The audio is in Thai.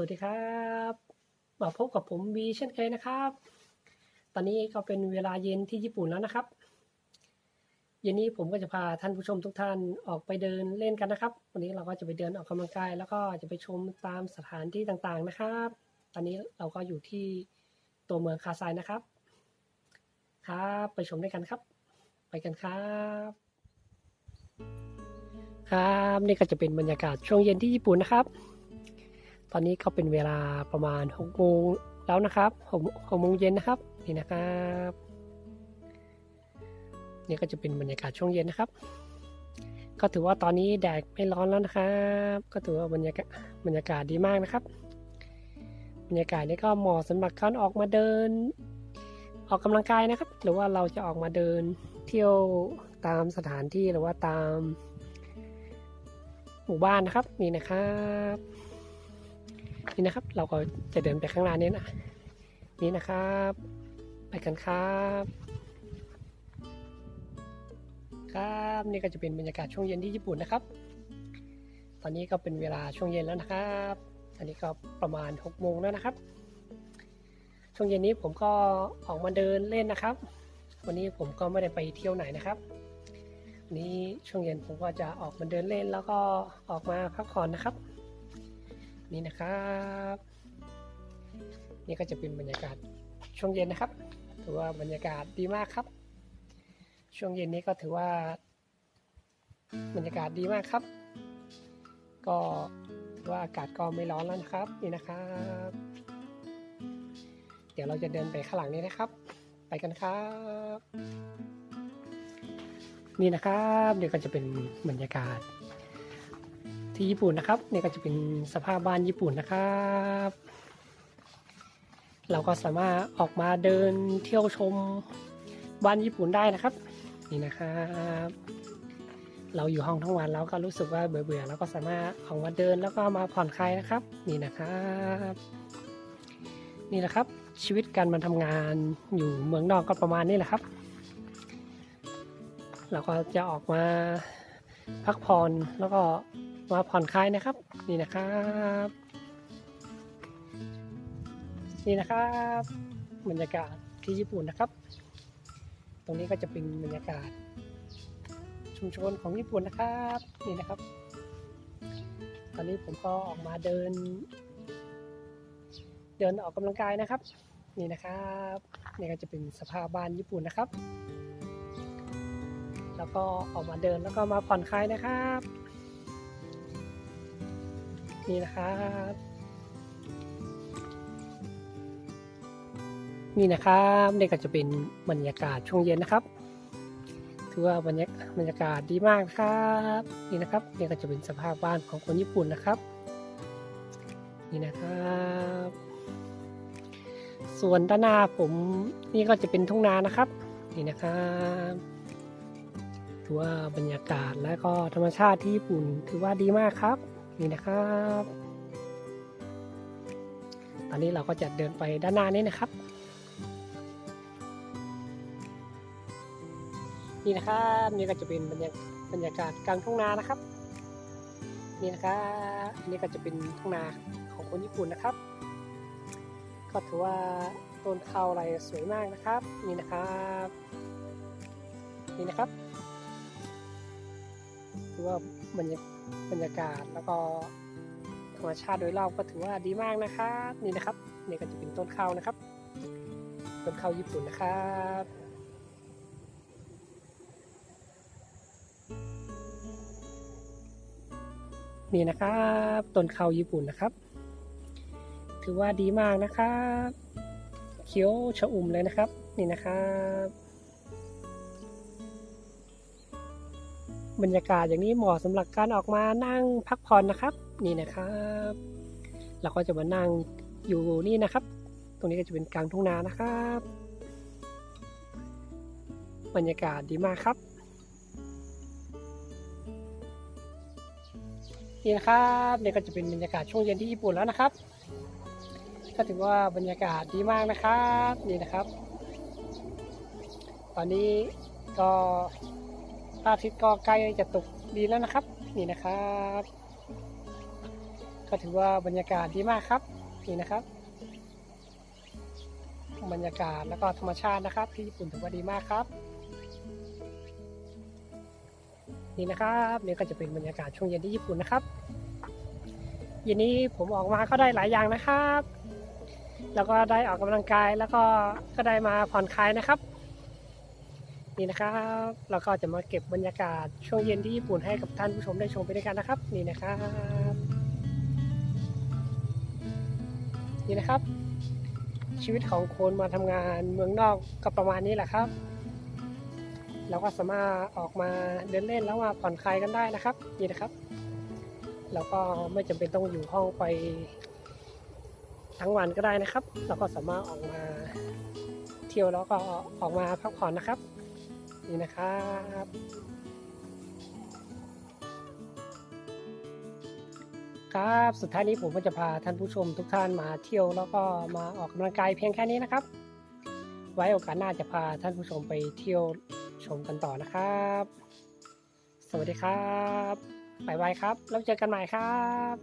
วัสดีครับมาพบกับผมบีเช่นเคยนะครับ ตอนนี้ก็เป็นเวลาเย็นที่ญี่ปุ่นแล้วนะครับ เย็นนี้ผมก็จะพาท่านผู้ชมทุกท่านออกไปเดินเล่นกันนะครับ วันนี้เราก็จะไปเดินออกกำลังกาย แล้วก็จะไปชมตามสถานที่ต่างๆนะครับ ตอนนี้เราก็อยู่ที่ตัวเมืองคาไซนะครับ ครับ ไปชมด้วยกันครับ ไปกันครับ ครับนี่ก็จะเป็นบรรยากาศช่วงเย็นที่ญี่ปุ่นนะครับ ตอนนี้ก็เป็นเวลาประมาณ6โมงแล้วนะครับ6 6โมงเย็นนะครับนี่นะครับนี่ก็จะเป็นบรรยากาศช่วงเย็นนะครับ ก็ถือว่าตอนนี้แดดไม่ร้อนแล้วนะครับ ก็ถือว่าบรรยากาศบรรยากาศดีมากนะครับ บรรยากาศนี้ก็เหมาะสำหรับการออกมาเดิน ออกกำลังกายนะครับ หรือว่าเราจะออกมาเดินเที่ยวตามสถานที่หรือว่าตาม หมู่บ้านนะครับนี่นะครับ นี่นะครับ เราก็จะเดินไปข้างหน้านี้นะนี่นะครับ ไปกันครับ ครับนี่ก็จะเป็นบรรยากาศช่วงเย็นที่ญี่ปุ่นนะครับ ตอนนี้ก็เป็นเวลาช่วงเย็นแล้วนะครับอันนี้ก็ประมาณ6โมงแล้วนะครับ ช่วงเย็นนี้ผมก็ออกมาเดินเล่นนะครับ วันนี้ผมก็ไม่ได้ไปเที่ยวไหนนะครับวันนี้ช่วงเย็นผมก็จะออกมาเดินเล่นแล้วก็ออกมาพักผ่อนนะครับ นี่นะครับนี่ก็จะเป็นบรรยากาศช่วงเย็นนะครับ ถือว่าบรรยากาศดีมากครับ ช่วงเย็นนี้ก็ถือว่า บรรยากาศดีมากครับ ก็ถือว่าอากาศก็ไม่ร้อนแล้วนะครับนี่นะครับ เดี๋ยวเราจะเดินไปข้างหลังนี้นะครับ ไปกันครับ นี่นะครับเดี๋ยวก็จะเป็นบรรยากาศ ที่ญี่ปุ่นนะครับนี่ก็จะเป็นสภาพบ้านญี่ปุ่นนะครับ เราก็สามารถออกมาเดินเที่ยวชมบ้านญี่ปุ่นได้นะครับ นี่นะครับ เราอยู่ห้องทั้งวันแล้วก็รู้สึกว่าเบื่อๆแล้วก็สามารถออกมาเดินแล้วก็มาผ่อนคลายนะครับ นี่นะครับ นี่แหละครับ ชีวิตการมาทำงานอยู่เมืองนอกก็ประมาณนี้แหละครับ เราก็จะออกมาพักผ่อนแล้วก็ มาผ่อนคลายนะครับ นี่นะครับ นี่นะครับบรรยากาศที่ญี่ปุ่นนะครับ ตรงนี้ก็จะเป็นบรรยากาศ ชุมชนของญี่ปุ่นนะครับนี่นะครับ ตอนนี้ผมก็ออกมาเดิน เดินออกกำลังกายนะครับ นี่นะครับนี่ก็จะเป็นสภาพบ้านญี่ปุ่นนะครับ แล้วก็ออกมาเดินแล้วก็มาผ่อนคลายนะครับ นี่นะครับ นี่นะครับนี่ก็จะเป็นบรรยากาศช่วงเย็นนะครับ ถือว่าบรรยากบรรยากาศดีมากนะครับ นี่นะครับนี่ก็จะเป็นสภาพบ้านของคนญี่ปุ่นนะครับ นี่นะครับส่วนด้านหน้าผมนี่ก็จะเป็นทุ่งนานะครับ นี่นะครับถือว่าบรรยากาศและก็ธรรมชาติที่ญี่ปุ่นถือว่าดีมากครับ นี่นะครับ ตอนนี้เราก็จะเดินไปด้านหน้านี้นะครับ นี่นะครับนี่ก็จะเป็นบรรยากบรรยากาศกลางทุ่งนานะครับ นี่นะครับอันนี้ก็จะเป็นทุ่งนาของคนญี่ปุ่นนะครับ ก็ถือว่าต้นข้าวอะไรสวยมากนะครับ นี่นะครับ นี่นะครับ ถือว่าบรรยาบรรยากาศแล้วก็ธรรมชาติโดยรอบก็ถือว่าดีมากนะครับนี่นะครับนี่ก็จะเป็นต้นข้าวนะครับ ต้นข้าวญี่ปุ่นนะครับนี่นะครับต้นข้าวญี่ปุ่นนะครับ ถือว่าดีมากนะครับ เขียวชะอุ่มเลยนะครับ นี่นะครับ บรรยากาศอย่างนี้เหมาะสำหรับการออกมานั่งพักผ่อนนะครับ นี่นะครับเราก็จะมานั่งอยู่นี่นะครับ ตรงนี้ก็จะเป็นกลางทุ่งนานะครับ บรรยากาศดีมากครับ นี่นะครับนี่ก็จะเป็นบรรยากาศช่วงเย็นที่ญี่ปุ่นแล้วนะครับก็ถือว่าบรรยากาศดีมากนะครับ นี่นะครับ ตอนนี้ก็ พระอาทิตย์ก็ใกล้จะตกดีแล้วนะครับ นี่นะครับ ก็ถือว่าบรรยากาศดีมากครับ นี่นะครับ บรรยากาศแล้วก็ธรรมชาตินะครับ ที่ญี่ปุ่นถือว่าดีมากครับ นี่นะครับนี่ก็จะเป็นบรรยากาศช่วงเย็นที่ญี่ปุ่นนะครับเย็นนี้ผมออกมาก็ได้หลายอย่างนะครับ แล้วก็ได้ออกกำลังกายแล้วก็ก็ได้มาผ่อนคลายนะครับ นี่นะครับเราก็จะมาเก็บบรรยากาศช่วงเย็นที่ญี่ปุ่นให้กับท่านผู้ชมได้ชมไปด้วยกันนะครับ นี่นะครับ นี่นะครับ ชีวิตของคนมาทำงานเมืองนอกก็ประมาณนี้แหละครับ เราก็สามารถออกมาเดินเล่นแล้วมาผ่อนคลายกันได้นะครับ นี่นะครับ เราก็ไม่จำเป็นต้องอยู่ห้องไปทั้งวันก็ได้นะครับ เราก็สามารถออกมาเที่ยวแล้วก็ออกมาพักผ่อนนะครับ นี่นะครับครับสุดท้ายนี้ผมก็จะพาท่านผู้ชมทุกท่านมาเที่ยวแล้วก็มาออกกำลังกายเพียงแค่นี้นะครับ ไว้โอกาสหน้าจะพาท่านผู้ชมไปเที่ยวชมกันต่อนะครับ สวัสดีครับบ๊ายบายครับ แล้วเจอกันใหม่ครับ